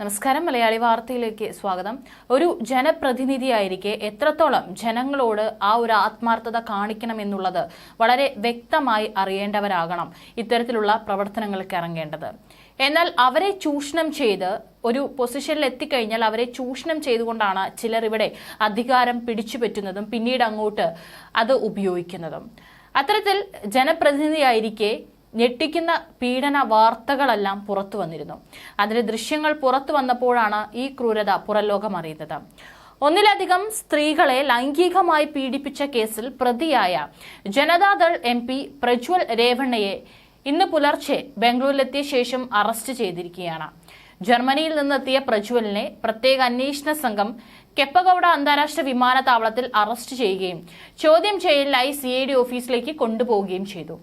നമസ്കാരം മലയാളി വാർത്തയിലേക്ക് സ്വാഗതം. ഒരു ജനപ്രതിനിധിയായിരിക്കെ എത്രത്തോളം ജനങ്ങളോട് ആ ഒരു ആത്മാർത്ഥത കാണിക്കണം എന്നുള്ളത് വളരെ വ്യക്തമായി അറിയേണ്ടവരാകണം ഇത്തരത്തിലുള്ള പ്രവർത്തനങ്ങൾക്ക് ഇറങ്ങേണ്ടത്. എന്നാൽ അവരെ ചൂഷണം ചെയ്ത് ഒരു പൊസിഷനിൽ എത്തിക്കഴിഞ്ഞാൽ അവരെ ചൂഷണം ചെയ്തുകൊണ്ടാണ് ചിലർ ഇവിടെ അധികാരം പിടിച്ചുപറ്റുന്നതും പിന്നീട് അങ്ങോട്ട് അത് ഉപയോഗിക്കുന്നതും. അത്തരത്തിൽ ജനപ്രതിനിധിയായിരിക്കെ ഞെട്ടിക്കുന്ന പീഡന വാർത്തകളെല്ലാം പുറത്തു വന്നിരുന്നു. അതിലെ ദൃശ്യങ്ങൾ പുറത്തു വന്നപ്പോഴാണ് ഈ ക്രൂരത പുറലോകം അറിയുന്നത്. ഒന്നിലധികം സ്ത്രീകളെ ലൈംഗികമായി പീഡിപ്പിച്ച കേസിൽ പ്രതിയായ ജനതാദൾ എം പി പ്രജ്വൽ രേവണ്ണയെ ഇന്ന് പുലർച്ചെ ബംഗളൂരിലെത്തിയ ശേഷം അറസ്റ്റ് ചെയ്തിരിക്കുകയാണ്. ജർമ്മനിയിൽ നിന്നെത്തിയ പ്രജ്വലിനെ പ്രത്യേക അന്വേഷണ സംഘം കെപ്പഗൌഡ അന്താരാഷ്ട്ര വിമാനത്താവളത്തിൽ അറസ്റ്റ് ചെയ്യുകയും ചോദ്യം ചെയ്യലിനായി സി ഐ ഡി ഓഫീസിലേക്ക് കൊണ്ടുപോവുകയും ചെയ്തു.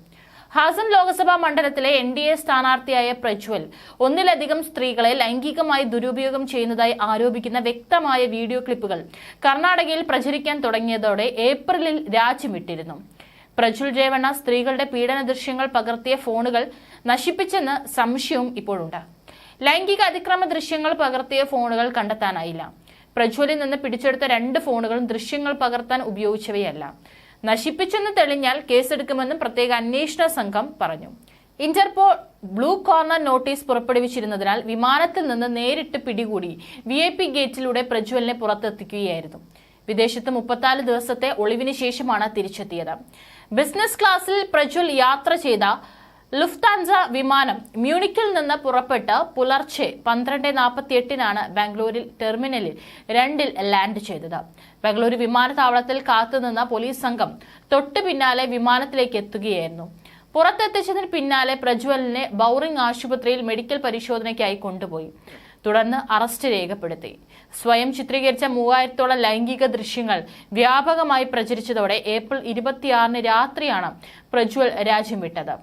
ഹാസൻ ലോക്സഭാ മണ്ഡലത്തിലെ എൻ ഡി എ സ്ഥാനാർത്ഥിയായ പ്രജ്വൽ ഒന്നിലധികം സ്ത്രീകളെ ലൈംഗികമായി ദുരുപയോഗം ചെയ്യുന്നതായി ആരോപിക്കുന്ന വ്യക്തമായ വീഡിയോ ക്ലിപ്പുകൾ കർണാടകയിൽ പ്രചരിക്കാൻ തുടങ്ങിയതോടെ ഏപ്രിലിൽ രാജ്യം വിട്ടിരുന്നു പ്രജ്വൽ രേവണ്ണ സ്ത്രീകളുടെ പീഡന ദൃശ്യങ്ങൾ പകർത്തിയ ഫോണുകൾ നശിപ്പിച്ചെന്ന് സംശയവും ഇപ്പോഴുണ്ട്. ലൈംഗിക അതിക്രമ ദൃശ്യങ്ങൾ പകർത്തിയ ഫോണുകൾ കണ്ടെത്താനായില്ല. പ്രജ്വലിൽ നിന്ന് പിടിച്ചെടുത്ത രണ്ട് ഫോണുകളും ദൃശ്യങ്ങൾ പകർത്താൻ ഉപയോഗിച്ചവയല്ല. നശിപ്പിച്ചെന്ന് തെളിഞ്ഞാൽ കേസെടുക്കുമെന്നും പ്രത്യേക അന്വേഷണ സംഘം പറഞ്ഞു. ഇന്റർപോൾ ബ്ലൂ കോർണർ നോട്ടീസ് പുറപ്പെടുവിച്ചിരുന്നതിനാൽ വിമാനത്തിൽ നിന്ന് നേരിട്ട് പിടികൂടി വി ഐ പി ഗേറ്റിലൂടെ പ്രജ്വലിനെ പുറത്തെത്തിക്കുകയായിരുന്നു. വിദേശത്ത് മുപ്പത്തിനാല് ദിവസത്തെ ഒളിവിന് ശേഷമാണ് തിരിച്ചെത്തിയത്. ബിസിനസ് ക്ലാസ്സിൽ പ്രജ്വൽ യാത്ര ചെയ്ത ലുഫ്താൻസ വിമാനം മ്യൂണിക്കിൽ നിന്ന് പുറപ്പെട്ട് പുലർച്ചെ പന്ത്രണ്ട് നാൽപ്പത്തി എട്ടിനാണ് ബാംഗ്ലൂരിൽ ടെർമിനലിൽ രണ്ടിൽ ലാൻഡ് ചെയ്തത്. ബാംഗ്ലൂരു വിമാനത്താവളത്തിൽ കാത്തുനിന്ന പോലീസ് സംഘം തൊട്ടു പിന്നാലെ വിമാനത്തിലേക്ക് എത്തുകയായിരുന്നു. പുറത്തെത്തിച്ചതിന് പിന്നാലെ പ്രജ്വലിനെ ബൗറിംഗ് ആശുപത്രിയിൽ മെഡിക്കൽ പരിശോധനയ്ക്കായി കൊണ്ടുപോയി. തുടർന്ന് അറസ്റ്റ് രേഖപ്പെടുത്തി. സ്വയം ചിത്രീകരിച്ച മൂവായിരത്തോളം ലൈംഗിക ദൃശ്യങ്ങൾ വ്യാപകമായി പ്രചരിച്ചതോടെ ഏപ്രിൽ ഇരുപത്തിയാറിന് രാത്രിയാണ് പ്രജ്വൽ രാജ്യം വിട്ടത്.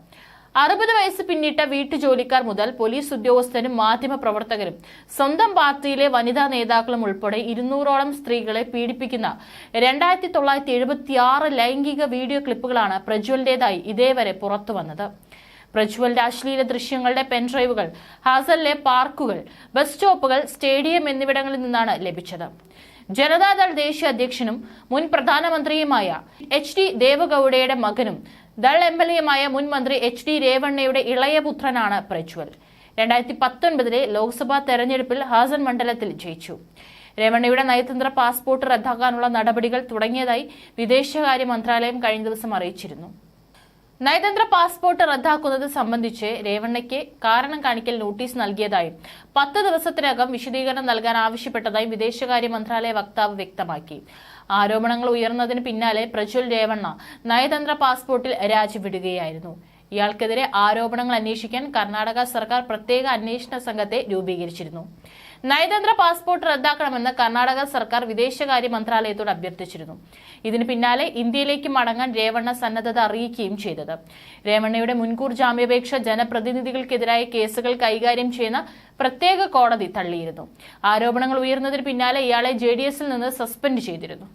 അറുപത് വയസ്സ് പിന്നിട്ട വീട്ടുജോലിക്കാർ മുതൽ പോലീസ് ഉദ്യോഗസ്ഥരും മാധ്യമപ്രവർത്തകരും സ്വന്തം പാർട്ടിയിലെ വനിതാ നേതാക്കളും ഉൾപ്പെടെ ഇരുന്നൂറോളം സ്ത്രീകളെ പീഡിപ്പിക്കുന്ന രണ്ടായിരത്തി തൊള്ളായിരത്തി എഴുപത്തിയാറ് ലൈംഗിക വീഡിയോ ക്ലിപ്പുകളാണ് പ്രജ്വലിന്റേതായി ഇതേവരെ പുറത്തുവന്നത്. പ്രജ്വലിന്റെ അശ്ലീല ദൃശ്യങ്ങളുടെ പെൻഡ്രൈവുകൾ ഹാസലിലെ പാർക്കുകൾ ബസ് സ്റ്റോപ്പുകൾ സ്റ്റേഡിയം എന്നിവിടങ്ങളിൽ നിന്നാണ് ലഭിച്ചത്. ജനതാദൾ ദേശീയ അധ്യക്ഷനും മുൻ പ്രധാനമന്ത്രിയുമായ എച്ച് ഡി ദേവഗൌഡയുടെ മകനും ദൾ എം എൽ എയുമായ മുൻ മന്ത്രി എച്ച് ഡി രേവണ്ണയുടെ ഇളയ പുത്രനാണ് പ്രജ്വൽ. രണ്ടായിരത്തി പത്തൊൻപതിലെ ലോക്സഭാ തെരഞ്ഞെടുപ്പിൽ ഹാസൻ മണ്ഡലത്തിൽ ജയിച്ചു. രമണയുടെ നയതന്ത്ര പാസ്പോർട്ട് റദ്ദാക്കാനുള്ള നടപടികൾ തുടങ്ങിയതായി വിദേശകാര്യ മന്ത്രാലയം കഴിഞ്ഞ ദിവസം അറിയിച്ചിരുന്നു. നയതന്ത്ര പാസ്പോർട്ട് റദ്ദാക്കുന്നത് സംബന്ധിച്ച് രേവണ്ണയ്ക്ക് കാരണം കാണിക്കൽ നോട്ടീസ് നൽകിയതായും പത്ത് ദിവസത്തിനകം വിശദീകരണം നൽകാൻ ആവശ്യപ്പെട്ടതായും വിദേശകാര്യ മന്ത്രാലയ വക്താവ് വ്യക്തമാക്കി. ആരോപണങ്ങൾ ഉയർന്നതിന് പിന്നാലെ പ്രജ്വൽ രേവണ്ണ നയതന്ത്ര പാസ്പോർട്ടിൽ രാജിവിടുകയായിരുന്നു. ഇയാൾക്കെതിരെ ആരോപണങ്ങൾ അന്വേഷിക്കാൻ കർണാടക സർക്കാർ പ്രത്യേക അന്വേഷണ സംഘത്തെ രൂപീകരിച്ചിരുന്നു. നയതന്ത്ര പാസ്പോർട്ട് റദ്ദാക്കണമെന്ന് കർണാടക സർക്കാർ വിദേശകാര്യ മന്ത്രാലയത്തോട് അഭ്യർത്ഥിച്ചിരുന്നു. ഇതിന് പിന്നാലെ ഇന്ത്യയിലേക്ക് മടങ്ങാൻ രേവണ്ണ സന്നദ്ധത അറിയിക്കുകയും ചെയ്തത്. രേവണ്ണയുടെ മുൻകൂർ ജാമ്യാപേക്ഷ ജനപ്രതിനിധികൾക്കെതിരായ കേസുകൾ കൈകാര്യം ചെയ്യുന്ന പ്രത്യേക കോടതി തള്ളിയിരുന്നു. ആരോപണങ്ങൾ ഉയർന്നതിന് പിന്നാലെ ഇയാളെ ജെ നിന്ന് സസ്പെൻഡ് ചെയ്തിരുന്നു.